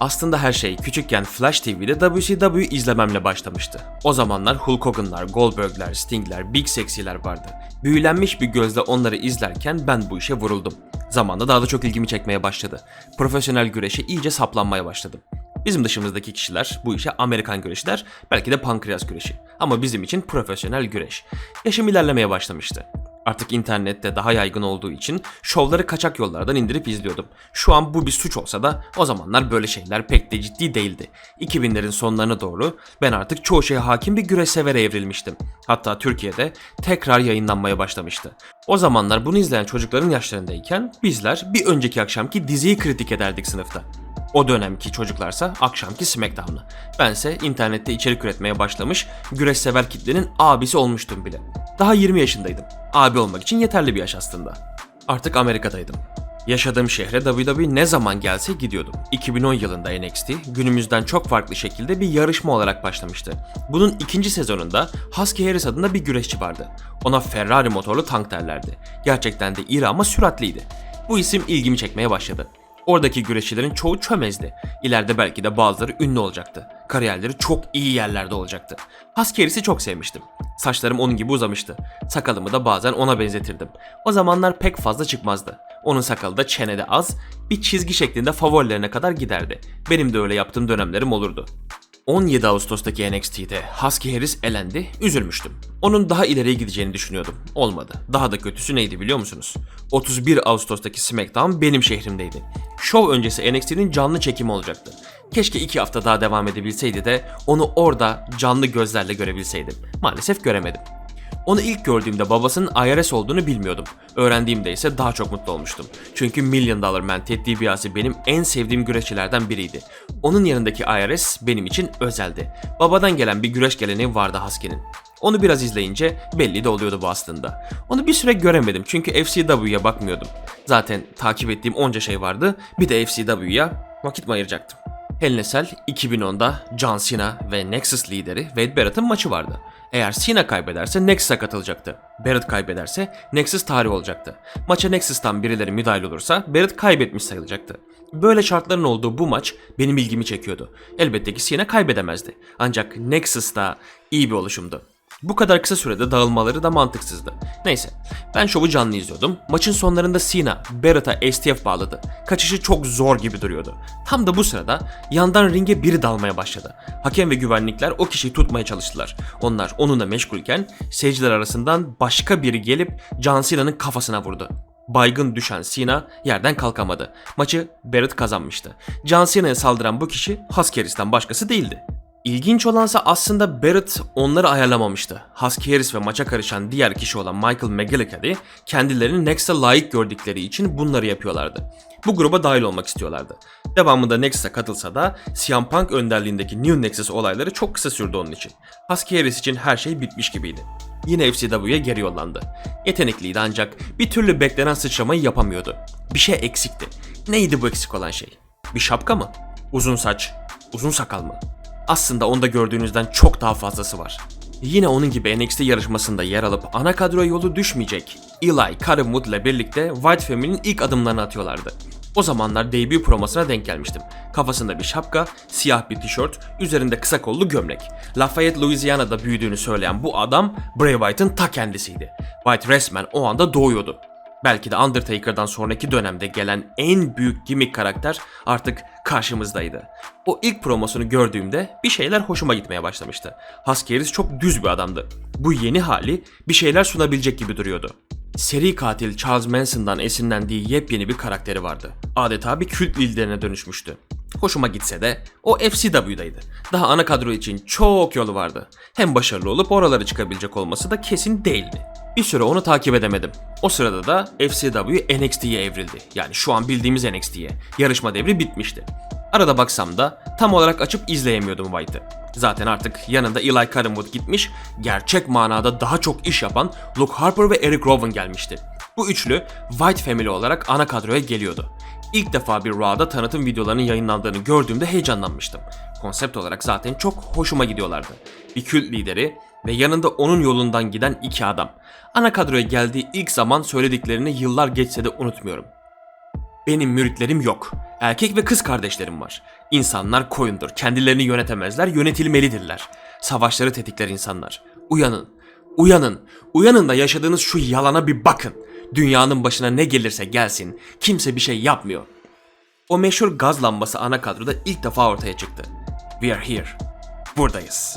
Aslında her şey küçükken Flash TV'de WCW izlememle başlamıştı. O zamanlar Hulk Hogan'lar, Goldberg'ler, Sting'ler, Big Sexy'ler vardı. Büyülenmiş bir gözle onları izlerken ben bu işe vuruldum. Zamanla daha da çok ilgimi çekmeye başladı. Profesyonel güreşe iyice saplanmaya başladım. Bizim dışımızdaki kişiler bu işe Amerikan güreşi der, belki de pankreas güreşi. Ama bizim için profesyonel güreş. Yaşım ilerlemeye başlamıştı. Artık internette daha yaygın olduğu için şovları kaçak yollardan indirip izliyordum. Şu an bu bir suç olsa da o zamanlar böyle şeyler pek de ciddi değildi. 2000'lerin sonlarına doğru ben artık çoğu şeye hakim bir güreş severe evrilmiştim. Hatta Türkiye'de tekrar yayınlanmaya başlamıştı. O zamanlar bunu izleyen çocukların yaşlarındayken bizler bir önceki akşamki diziyi kritik ederdik sınıfta. O dönemki çocuklarsa akşamki Smackdown'ı. Bense internette içerik üretmeye başlamış, güreş sever kitlenin abisi olmuştum bile. Daha 20 yaşındaydım. Abi olmak için yeterli bir yaş aslında. Artık Amerika'daydım. Yaşadığım şehre WWE ne zaman gelse gidiyordum. 2010 yılında NXT günümüzden çok farklı şekilde bir yarışma olarak başlamıştı. Bunun ikinci sezonunda Husky Harris adında bir güreşçi vardı. Ona Ferrari motorlu tank derlerdi. Gerçekten de iri ama süratliydi. Bu isim ilgimi çekmeye başladı. Oradaki güreşçilerin çoğu çömezdi. İleride belki de bazıları ünlü olacaktı. Kariyerleri çok iyi yerlerde olacaktı. Husky'si çok sevmiştim. Saçlarım onun gibi uzamıştı. Sakalımı da bazen ona benzetirdim. O zamanlar pek fazla çıkmazdı. Onun sakalı da çenede az, bir çizgi şeklinde favorilerine kadar giderdi. Benim de öyle yaptığım dönemlerim olurdu. 17 Ağustos'taki NXT'de Husky Harris elendi, üzülmüştüm. Onun daha ileriye gideceğini düşünüyordum. Olmadı. Daha da kötüsü neydi biliyor musunuz? 31 Ağustos'taki SmackDown benim şehrimdeydi. Şov öncesi NXT'nin canlı çekimi olacaktı. Keşke iki hafta daha devam edebilseydi de onu orada canlı gözlerle görebilseydim. Maalesef göremedim. Onu ilk gördüğümde babasının IRS olduğunu bilmiyordum. Öğrendiğimde ise daha çok mutlu olmuştum. Çünkü Million Dollar Man Ted DiBiase benim en sevdiğim güreşçilerden biriydi. Onun yanındaki IRS benim için özeldi. Babadan gelen bir güreş geleneği vardı Husky'nin. Onu biraz izleyince belli de oluyordu bu aslında. Onu bir süre göremedim çünkü FCW'ya bakmıyordum. Zaten takip ettiğim onca şey vardı. Bir de FCW'ya vakit mi ayıracaktım? Hell Cell 2010'da John Cena ve Nexus lideri Wade Barrett'ın maçı vardı. Eğer Cena kaybederse Nexus'a katılacaktı. Barrett kaybederse Nexus tarih olacaktı. Maça Nexus'tan birileri müdahil olursa Barrett kaybetmiş sayılacaktı. Böyle şartların olduğu bu maç benim ilgimi çekiyordu. Elbette ki Cena kaybedemezdi. Ancak Nexus da iyi bir oluşumdu. Bu kadar kısa sürede dağılmaları da mantıksızdı. Neyse, ben şovu canlı izliyordum. Maçın sonlarında Cena, Barrett'a STF bağladı. Kaçışı çok zor gibi duruyordu. Tam da bu sırada yandan ringe biri dalmaya başladı. Hakem ve güvenlikler o kişiyi tutmaya çalıştılar. Onlar onunla meşgulken seyirciler arasından başka biri gelip John Cena'nın kafasına vurdu. Baygın düşen Cena yerden kalkamadı. Maçı Barrett kazanmıştı. John Cena'ya saldıran bu kişi Huskeris'ten başkası değildi. İlginç olansa aslında Barrett onları ayarlamamıştı. Husky Harris ve maça karışan diğer kişi olan Michael McGillicuddy kendilerini Next'a layık gördükleri için bunları yapıyorlardı. Bu gruba dahil olmak istiyorlardı. Devamında Nexus'a katılsa da CM Punk önderliğindeki New Nexus olayları çok kısa sürdü onun için. Husky Harris için her şey bitmiş gibiydi. Yine FCW'ye geri yollandı. Yetenekliydi ancak bir türlü beklenen sıçramayı yapamıyordu. Bir şey eksikti. Neydi bu eksik olan şey? Bir şapka mı? Uzun saç, uzun sakal mı? Aslında onda gördüğünüzden çok daha fazlası var. Yine onun gibi NXT yarışmasında yer alıp ana kadroya yolu düşmeyecek Eli, Wood ile birlikte White Family'nin ilk adımlarını atıyorlardı. O zamanlar debut promosuna denk gelmiştim. Kafasında bir şapka, siyah bir tişört, üzerinde kısa kollu gömlek. Lafayette, Louisiana'da büyüdüğünü söyleyen bu adam Bray Wyatt'ın ta kendisiydi. White resmen o anda doğuyordu. Belki de Undertaker'dan sonraki dönemde gelen en büyük gimmick karakter artık karşımızdaydı. O ilk promosunu gördüğümde bir şeyler hoşuma gitmeye başlamıştı. Husky Harris çok düz bir adamdı. Bu yeni hali bir şeyler sunabilecek gibi duruyordu. Seri katil Charles Manson'dan esinlendiği yepyeni bir karakteri vardı. Adeta bir kült liderine dönüşmüştü. Hoşuma gitse de o FCW'daydı. Daha ana kadro için çok yolu vardı. Hem başarılı olup oralara çıkabilecek olması da kesin değildi. Bir süre onu takip edemedim. O sırada da FCW NXT'ye evrildi. Yani şu an bildiğimiz NXT'ye. Yarışma devri bitmişti. Arada baksam da tam olarak açıp izleyemiyordum White'ı. Zaten artık yanında Eli Cottonwood gitmiş, gerçek manada daha çok iş yapan Luke Harper ve Eric Rowan gelmişti. Bu üçlü White Family olarak ana kadroya geliyordu. İlk defa bir Raw'da tanıtım videolarının yayınlandığını gördüğümde heyecanlanmıştım. Konsept olarak zaten çok hoşuma gidiyorlardı. Bir kült lideri ve yanında onun yolundan giden iki adam. Ana kadroya geldiği ilk zaman söylediklerini yıllar geçse de unutmuyorum. Benim müritlerim yok. Erkek ve kız kardeşlerim var. İnsanlar koyundur. Kendilerini yönetemezler, yönetilmelidirler. Savaşları tetikler insanlar. Uyanın. Uyanın. Uyanın da yaşadığınız şu yalana bir bakın. Dünyanın başına ne gelirse gelsin. Kimse bir şey yapmıyor. O meşhur gaz lambası ana kadroda ilk defa ortaya çıktı. We are here. Buradayız.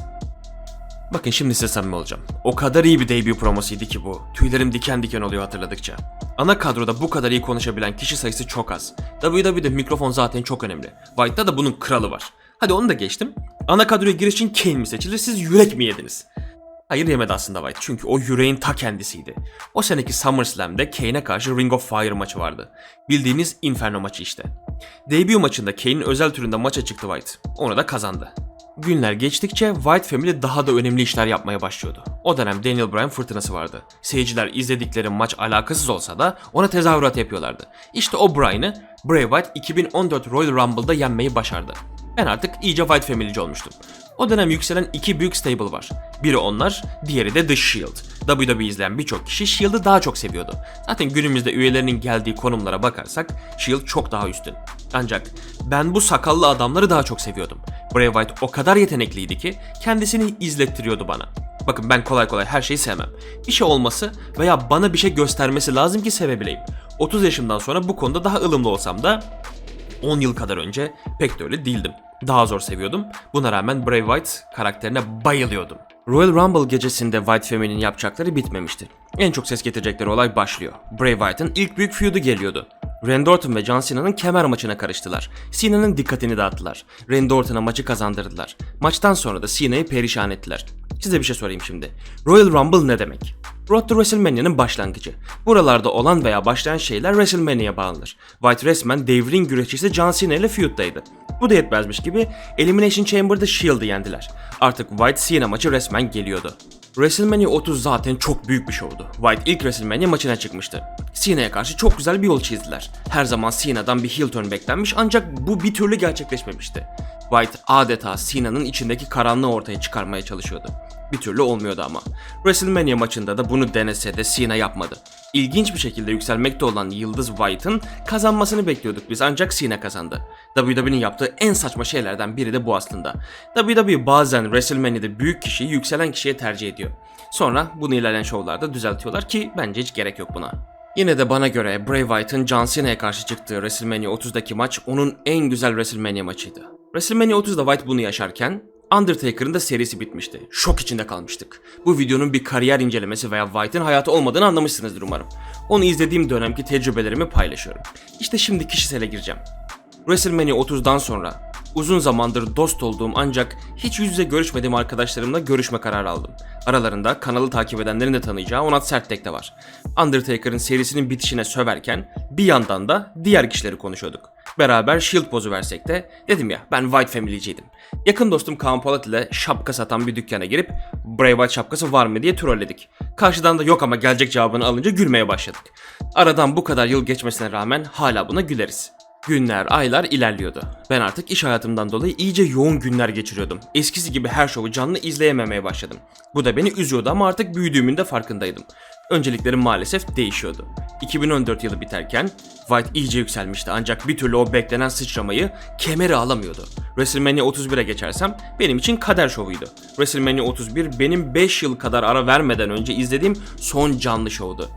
Bakın şimdi size samimi olacağım. O kadar iyi bir debut promosuydu ki bu. Tüylerim diken diken oluyor hatırladıkça. Ana kadroda bu kadar iyi konuşabilen kişi sayısı çok az. WWE'de mikrofon zaten çok önemli. White'da da bunun kralı var. Hadi onu da geçtim. Ana kadroya giriş için Kane mi seçilir siz yürek mi yediniz? Hayır yemedi aslında White çünkü o yüreğin ta kendisiydi. O seneki SummerSlam'de Kane'e karşı Ring of Fire maçı vardı. Bildiğiniz Inferno maçı işte. Debut maçında Kane'in özel türünde maça çıktı White. Onu da kazandı. Günler geçtikçe White Family daha da önemli işler yapmaya başlıyordu. O dönem Daniel Bryan fırtınası vardı. Seyirciler izledikleri maç alakasız olsa da ona tezahürat yapıyorlardı. İşte o Bryan'ı Bray Wyatt 2014 Royal Rumble'da yenmeyi başardı. Ben artık iyice White Family'ci olmuştum. O dönem yükselen iki büyük stable var. Biri onlar, diğeri de The Shield. WWE izleyen birçok kişi Shield'ı daha çok seviyordu. Zaten günümüzde üyelerinin geldiği konumlara bakarsak Shield çok daha üstün. Ancak ben bu sakallı adamları daha çok seviyordum. Bray Wyatt o kadar yetenekliydi ki kendisini izlettiriyordu bana. Bakın ben kolay kolay her şeyi sevmem. Bir şey olması veya bana bir şey göstermesi lazım ki sevebileyim. 30 yaşımdan sonra bu konuda daha ılımlı olsam da 10 yıl kadar önce pek de öyle değildim. Daha zor seviyordum. Buna rağmen Bray Wyatt karakterine bayılıyordum. Royal Rumble gecesinde White Family'nin yapacakları bitmemişti. En çok ses getirecekleri olay başlıyor. Bray Wyatt'ın ilk büyük feud'u geliyordu. Randy Orton ve John Cena'nın kemer maçına karıştılar. Cena'nın dikkatini dağıttılar. Randy Orton'a maçı kazandırdılar. Maçtan sonra da Cena'yı perişan ettiler. Size bir şey sorayım şimdi. Royal Rumble ne demek? Road to WrestleMania'nın başlangıcı. Buralarda olan veya başlayan şeyler WrestleMania'ya bağlanır. White resmen devrin güreşçisi John Cena ile feud'daydı. Bu da yetmezmiş gibi Elimination Chamber'da Shield'ı yendiler. Artık White Cena maçı resmen geliyordu. WrestleMania 30 zaten çok büyük bir şovdu. White ilk WrestleMania maçına çıkmıştı. Cena'ya karşı çok güzel bir yol çizdiler. Her zaman Cena'dan bir heel turn beklenmiş ancak bu bir türlü gerçekleşmemişti. White adeta Cena'nın içindeki karanlığı ortaya çıkarmaya çalışıyordu. Bir türlü olmuyordu ama. WrestleMania maçında da bunu denese de Cena yapmadı. İlginç bir şekilde yükselmekte olan Yıldız White'ın kazanmasını bekliyorduk biz ancak Cena kazandı. WWE'nin yaptığı en saçma şeylerden biri de bu aslında. WWE bazen WrestleMania'da büyük kişiyi yükselen kişiye tercih ediyor. Sonra bunu ilerleyen şovlarda düzeltiyorlar ki bence hiç gerek yok buna. Yine de bana göre Bray Wyatt'ın John Cena'ya karşı çıktığı WrestleMania 30'daki maç onun en güzel WrestleMania maçıydı. WrestleMania 30'da White bunu yaşarken Undertaker'ın da serisi bitmişti. Şok içinde kalmıştık. Bu videonun bir kariyer incelemesi veya White'ın hayatı olmadığını anlamışsınızdır umarım. Onu izlediğim dönemki tecrübelerimi paylaşıyorum. İşte şimdi kişisele gireceğim. WrestleMania 30'dan sonra uzun zamandır dost olduğum ancak hiç yüz yüze görüşmediğim arkadaşlarımla görüşme kararı aldım. Aralarında kanalı takip edenlerin de tanıyacağı Onat Serttek de var. Undertaker'ın serisinin bitişine söverken bir yandan da diğer kişileri konuşuyorduk. Beraber shield pozu versek de dedim ya ben White Family'ciydim. Yakın dostum Kaan Polat ile şapka satan bir dükkana girip Bray White şapkası var mı diye trolledik. Karşıdan da yok ama gelecek cevabını alınca gülmeye başladık. Aradan bu kadar yıl geçmesine rağmen hala buna güleriz. Günler, aylar ilerliyordu. Ben artık iş hayatımdan dolayı iyice yoğun günler geçiriyordum. Eskisi gibi her şovu canlı izleyememeye başladım. Bu da beni üzüyordu ama artık büyüdüğümün de farkındaydım. Önceliklerim maalesef değişiyordu. 2014 yılı biterken White iyice yükselmişti ancak bir türlü o beklenen sıçramayı kemeri alamıyordu. WrestleMania 31'e geçersem benim için kader şovuydu. WrestleMania 31 benim 5 yıl kadar ara vermeden önce izlediğim son canlı şovdu.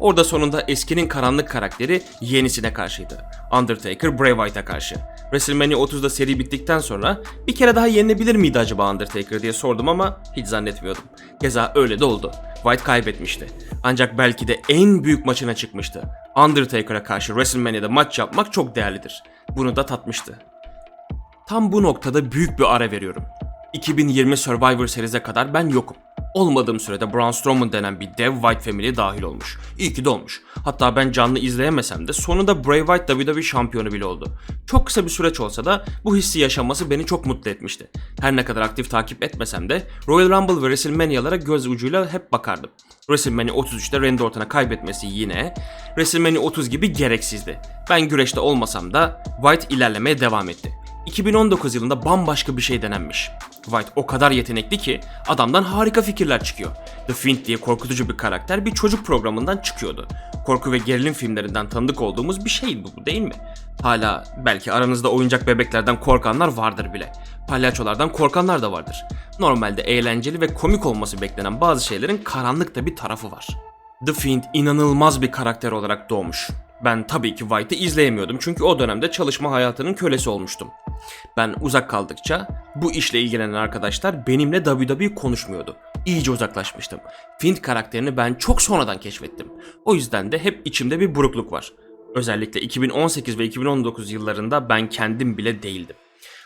Orada sonunda eskinin karanlık karakteri yenisine karşıydı. Undertaker Bray Wyatt'a karşı. WrestleMania 30'da seri bittikten sonra bir kere daha yenilebilir miydi acaba Undertaker diye sordum ama hiç zannetmiyordum. Keza öyle de oldu. White kaybetmişti. Ancak belki de en büyük maçına çıkmıştı. Undertaker'a karşı WrestleMania'da maç yapmak çok değerlidir. Bunu da tatmıştı. Tam bu noktada büyük bir ara veriyorum. 2020 Survivor Series'e kadar ben yokum. Olmadığım sürede Braun Strowman denen bir dev White Family'ye dahil olmuş. İyi ki de olmuş. Hatta ben canlı izleyemesem de sonunda Bray Wyatt WWE şampiyonu bile oldu. Çok kısa bir süreç olsa da bu hissi yaşaması beni çok mutlu etmişti. Her ne kadar aktif takip etmesem de Royal Rumble ve WrestleMania'lara göz ucuyla hep bakardım. WrestleMania 33'te Randy Orton'a kaybetmesi yine WrestleMania 30 gibi gereksizdi. Ben güreşte olmasam da White ilerlemeye devam etti. 2019 yılında bambaşka bir şey denenmiş. White o kadar yetenekli ki adamdan harika fikirler çıkıyor. The Fiend diye korkutucu bir karakter bir çocuk programından çıkıyordu. Korku ve gerilim filmlerinden tanıdık olduğumuz bir şey bu değil mi? Hala belki aranızda oyuncak bebeklerden korkanlar vardır bile. Palyaçolardan korkanlar da vardır. Normalde eğlenceli ve komik olması beklenen bazı şeylerin karanlık da bir tarafı var. The Fiend inanılmaz bir karakter olarak doğmuş. Ben tabii ki White'ı izleyemiyordum çünkü o dönemde çalışma hayatının kölesi olmuştum. Ben uzak kaldıkça bu işle ilgilenen arkadaşlar benimle WWE konuşmuyordu. İyice uzaklaşmıştım. Fiend karakterini ben çok sonradan keşfettim. O yüzden de hep içimde bir burukluk var. Özellikle 2018 ve 2019 yıllarında ben kendim bile değildim.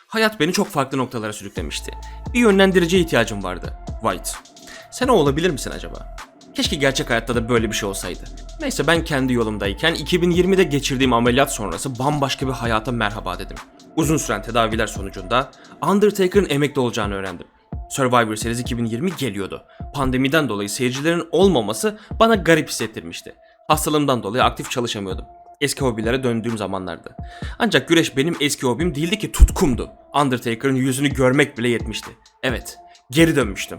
Hayat beni çok farklı noktalara sürüklemişti. Bir yönlendiriciye ihtiyacım vardı. White. Sen o olabilir misin acaba? Keşke gerçek hayatta da böyle bir şey olsaydı. Neyse ben kendi yolumdayken 2020'de geçirdiğim ameliyat sonrası bambaşka bir hayata merhaba dedim. Uzun süren tedaviler sonucunda Undertaker'ın emekli olacağını öğrendim. Survivor Series 2020 geliyordu. Pandemiden dolayı seyircilerin olmaması bana garip hissettirmişti. Hastalığımdan dolayı aktif çalışamıyordum. Eski hobilere döndüğüm zamanlardı. Ancak güreş benim eski hobim değildi ki tutkumdu. Undertaker'ın yüzünü görmek bile yetmişti. Evet, geri dönmüştüm.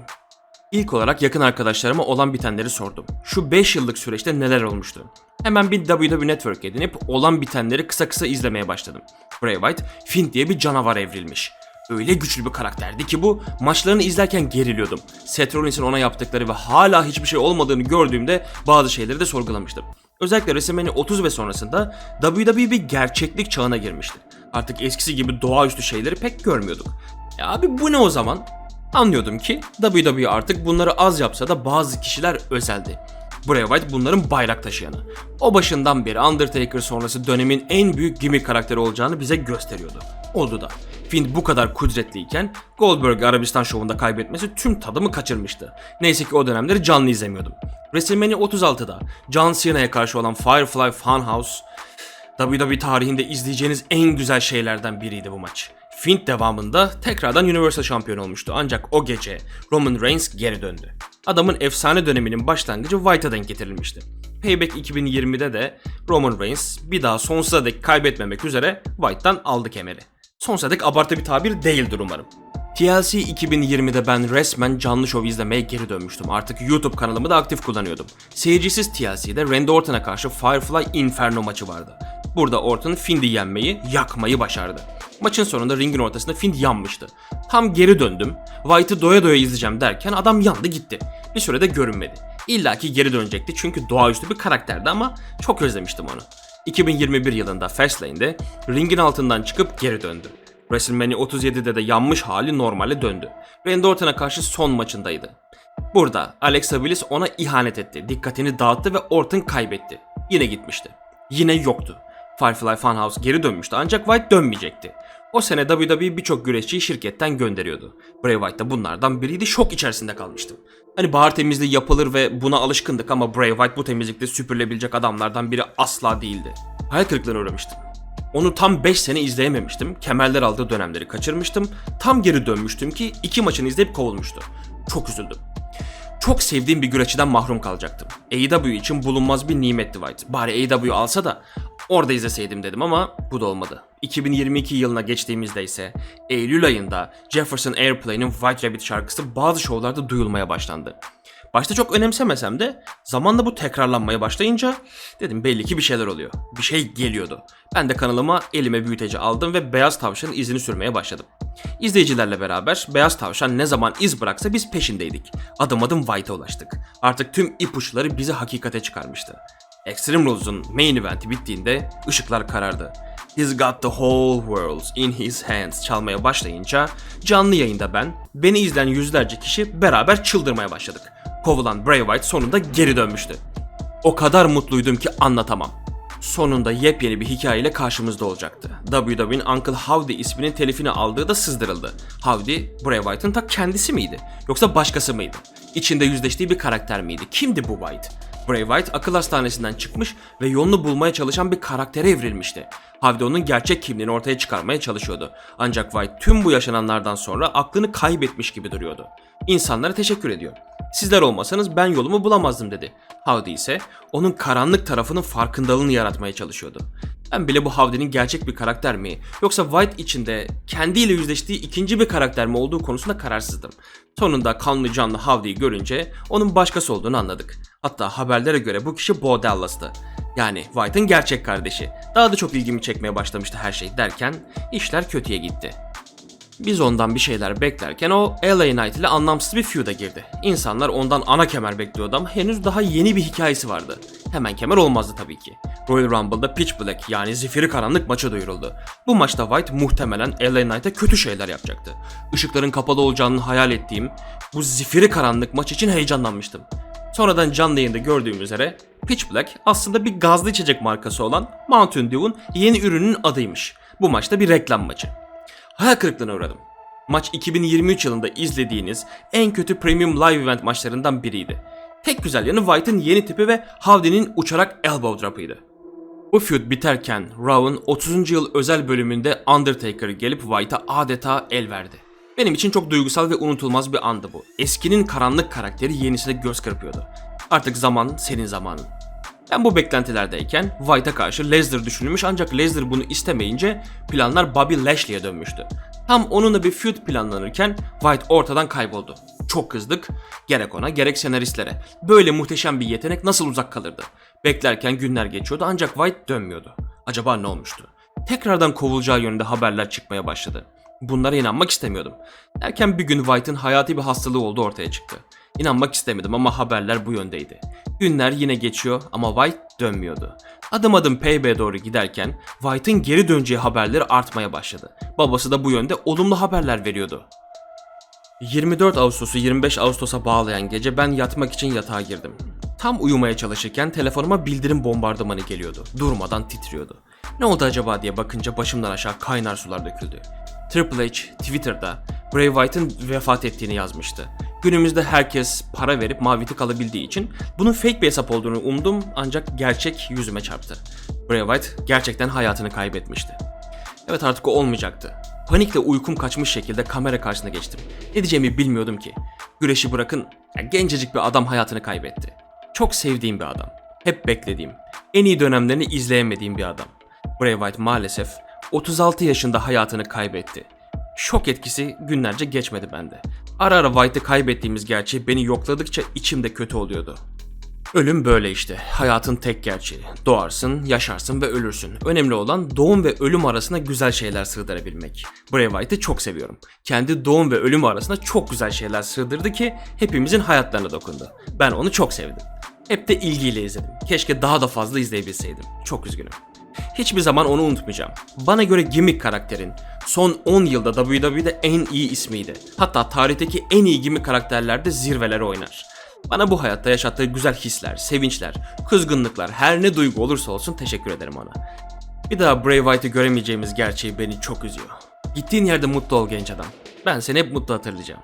İlk olarak yakın arkadaşlarıma olan bitenleri sordum. Şu 5 yıllık süreçte neler olmuştu? Hemen bir WWE Network edinip olan bitenleri kısa kısa izlemeye başladım. Bray Wyatt, Finn diye bir canavar evrilmiş. Öyle güçlü bir karakterdi ki bu, maçlarını izlerken geriliyordum. Seth Rollins'in ona yaptıkları ve hala hiçbir şey olmadığını gördüğümde bazı şeyleri de sorgulamıştım. Özellikle WrestleMania 30 ve sonrasında WWE bir gerçeklik çağına girmişti. Artık eskisi gibi doğaüstü şeyleri pek görmüyorduk. Ya abi bu ne o zaman? Anlıyordum ki WWE artık bunları az yapsa da bazı kişiler özeldi. Bray Wyatt bunların bayrak taşıyanı. O başından beri Undertaker sonrası dönemin en büyük gimmick karakteri olacağını bize gösteriyordu. Oldu da. Finn bu kadar kudretliyken Goldberg Arabistan şovunda kaybetmesi tüm tadımı kaçırmıştı. Neyse ki o dönemleri canlı izlemiyordum. WrestleMania 36'da John Cena'ya karşı olan Firefly Funhouse WWE tarihinde izleyeceğiniz en güzel şeylerden biriydi bu maç. Finn devamında tekrardan Universal şampiyon olmuştu ancak o gece Roman Reigns geri döndü. Adamın efsane döneminin başlangıcı White'a denk getirilmişti. Payback 2020'de de Roman Reigns bir daha sonsuza dek kaybetmemek üzere White'tan aldı kemeri. Sonsuza dek abartı bir tabir değildir umarım. TLC 2020'de ben resmen canlı şov izlemeye geri dönmüştüm. Artık YouTube kanalımı da aktif kullanıyordum. Seyircisiz TLC'de Randy Orton'a karşı Firefly Inferno maçı vardı. Burada Orton Fiend'i yenmeyi, yakmayı başardı. Maçın sonunda ringin ortasında Fiend yanmıştı. Tam geri döndüm. White'ı doya doya izleyeceğim derken adam yandı gitti. Bir sürede görünmedi. İlla ki geri dönecekti çünkü doğaüstü bir karakterdi ama çok özlemiştim onu. 2021 yılında Fastlane'de ringin altından çıkıp geri döndü. WrestleMania 37'de de yanmış hali normale döndü. Randy Orton'a karşı son maçındaydı. Burada Alexa Bliss ona ihanet etti, dikkatini dağıttı ve Orton kaybetti. Yine gitmişti. Yine yoktu. Firefly Funhouse geri dönmüştü ancak White dönmeyecekti. O sene WWE birçok güreşçiyi şirketten gönderiyordu. Bray Wyatt da bunlardan biriydi şok içerisinde kalmıştım. Hani bahar temizliği yapılır ve buna alışkındık ama Bray Wyatt bu temizlikte süpürülebilecek adamlardan biri asla değildi. Hayal kırıklığına uğramıştım. Onu tam 5 sene izleyememiştim. Kemerler aldığı dönemleri kaçırmıştım. Tam geri dönmüştüm ki iki maçını izleyip kovulmuştu. Çok üzüldüm. Çok sevdiğim bir güreşçiden mahrum kalacaktım. AEW için bulunmaz bir nimetti White. Bari AEW alsa da orada izleseydim dedim ama bu da olmadı. 2022 yılına geçtiğimizde ise Eylül ayında Jefferson Airplane'in White Rabbit şarkısı bazı şovlarda duyulmaya başlandı. Başta çok önemsemesem de zamanla bu tekrarlanmaya başlayınca dedim belli ki bir şeyler oluyor. Bir şey geliyordu. Ben de kanalıma elime büyüteci aldım ve Beyaz Tavşan'ın izini sürmeye başladım. İzleyicilerle beraber Beyaz Tavşan ne zaman iz bıraksa biz peşindeydik. Adım adım White'a ulaştık. Artık tüm ipuçları bizi hakikate çıkarmıştı. Extreme Rules'un main eventi bittiğinde ışıklar karardı. He's got the whole world in his hands çalmaya başlayınca canlı yayında ben, beni izleyen yüzlerce kişi beraber çıldırmaya başladık. Kovulan Bray Wyatt sonunda geri dönmüştü. O kadar mutluydum ki anlatamam. Sonunda yepyeni bir hikayeyle karşımızda olacaktı. WWE'nin Uncle Howdy isminin telifini aldığı da sızdırıldı. Howdy, Bray Wyatt'ın ta kendisi miydi? Yoksa başkası mıydı? İçinde yüzleştiği bir karakter miydi? Kimdi bu Wyatt? Bray Wyatt akıl hastanesinden çıkmış ve yolunu bulmaya çalışan bir karaktere evrilmişti. Havdi onun gerçek kimliğini ortaya çıkarmaya çalışıyordu. Ancak White tüm bu yaşananlardan sonra aklını kaybetmiş gibi duruyordu. İnsanlara teşekkür ediyor. Sizler olmasanız ben yolumu bulamazdım dedi. Howdy ise onun karanlık tarafının farkındalığını yaratmaya çalışıyordu. Ben bile bu Havdi'nin gerçek bir karakter mi yoksa White içinde kendiyle yüzleştiği ikinci bir karakter mi olduğu konusunda kararsızdım. Sonunda kanlı canlı Havdi'yi görünce onun başkası olduğunu anladık. Hatta haberlere göre bu kişi Bo Dallas'tı. Yani White'ın gerçek kardeşi. Daha da çok ilgimi çekmeye başlamıştı her şey derken işler kötüye gitti. Biz ondan bir şeyler beklerken o LA Knight ile anlamsız bir feud'a girdi. İnsanlar ondan ana kemer bekliyordu ama henüz daha yeni bir hikayesi vardı. Hemen kemer olmazdı tabii ki. Royal Rumble'da Pitch Black yani zifiri karanlık maçı duyuruldu. Bu maçta White muhtemelen LA Knight'a kötü şeyler yapacaktı. Işıkların kapalı olacağını hayal ettiğim bu zifiri karanlık maç için heyecanlanmıştım. Sonradan canlı yayında gördüğüm üzere Pitch Black aslında bir gazlı içecek markası olan Mountain Dew'un yeni ürünün adıymış. Bu maçta bir reklam maçı. Hayal kırıklığına uğradım. Maç 2023 yılında izlediğiniz en kötü premium live event maçlarından biriydi. Tek güzel yanı White'ın yeni tipi ve Howdy'nin uçarak elbow drop'ıydı. Bu feud biterken Raw'ın 30. yıl özel bölümünde Undertaker gelip White'a adeta el verdi. Benim için çok duygusal ve unutulmaz bir andı bu. Eskinin karanlık karakteri yenisine göz kırpıyordu. Artık zaman senin zamanın. Ben bu beklentilerdeyken White'a karşı Lesnar düşünülmüş ancak Lesnar bunu istemeyince planlar Bobby Lashley'e dönmüştü. Tam onunla bir feud planlanırken White ortadan kayboldu. Çok kızdık. Gerek ona gerek senaristlere. Böyle muhteşem bir yetenek nasıl uzak kalırdı? Beklerken günler geçiyordu ancak White dönmüyordu. Acaba ne olmuştu? Tekrardan kovulacağı yönünde haberler çıkmaya başladı. Bunlara inanmak istemiyordum. Derken bir gün White'ın hayati bir hastalığı olduğu ortaya çıktı. İnanmak istemedim ama haberler bu yöndeydi. Günler yine geçiyor ama White dönmüyordu. Adım adım PB doğru giderken White'ın geri döneceği haberleri artmaya başladı. Babası da bu yönde olumlu haberler veriyordu. 24 Ağustos'u 25 Ağustos'a bağlayan gece ben yatmak için yatağa girdim. Tam uyumaya çalışırken telefonuma bildirim bombardımanı geliyordu. Durmadan titriyordu. Ne oldu acaba diye bakınca başımdan aşağı kaynar sular döküldü. Triple H Twitter'da Bray Wyatt'ın vefat ettiğini yazmıştı. Günümüzde herkes para verip mavi tık alabildiği için bunun fake bir hesap olduğunu umdum ancak gerçek yüzüme çarptı. Bray Wyatt gerçekten hayatını kaybetmişti. Evet artık o olmayacaktı. Panikle uykum kaçmış şekilde kamera karşısına geçtim. Ne diyeceğimi bilmiyordum ki. Güreşi bırakın, ya gencecik bir adam hayatını kaybetti. Çok sevdiğim bir adam. Hep beklediğim, en iyi dönemlerini izleyemediğim bir adam. Bray Wyatt maalesef 36 yaşında hayatını kaybetti. Şok etkisi günlerce geçmedi bende. Ara ara White'ı kaybettiğimiz gerçeği beni yokladıkça içimde kötü oluyordu. Ölüm böyle işte. Hayatın tek gerçeği. Doğarsın, yaşarsın ve ölürsün. Önemli olan doğum ve ölüm arasına güzel şeyler sığdırabilmek. Bray Wyatt'ı çok seviyorum. Kendi doğum ve ölüm arasına çok güzel şeyler sığdırdı ki hepimizin hayatlarına dokundu. Ben onu çok sevdim. Hep de ilgiyle izledim. Keşke daha da fazla izleyebilseydim. Çok üzgünüm. Hiçbir zaman onu unutmayacağım. Bana göre gimmick karakterin son 10 yılda WWE'de en iyi ismiydi. Hatta tarihteki en iyi gimmick karakterlerde zirvelere oynar. Bana bu hayatta yaşattığı güzel hisler, sevinçler, kızgınlıklar, her ne duygu olursa olsun teşekkür ederim ona. Bir daha Bray Wyatt'ı göremeyeceğimiz gerçeği beni çok üzüyor. Gittiğin yerde mutlu ol genç adam. Ben seni hep mutlu hatırlayacağım.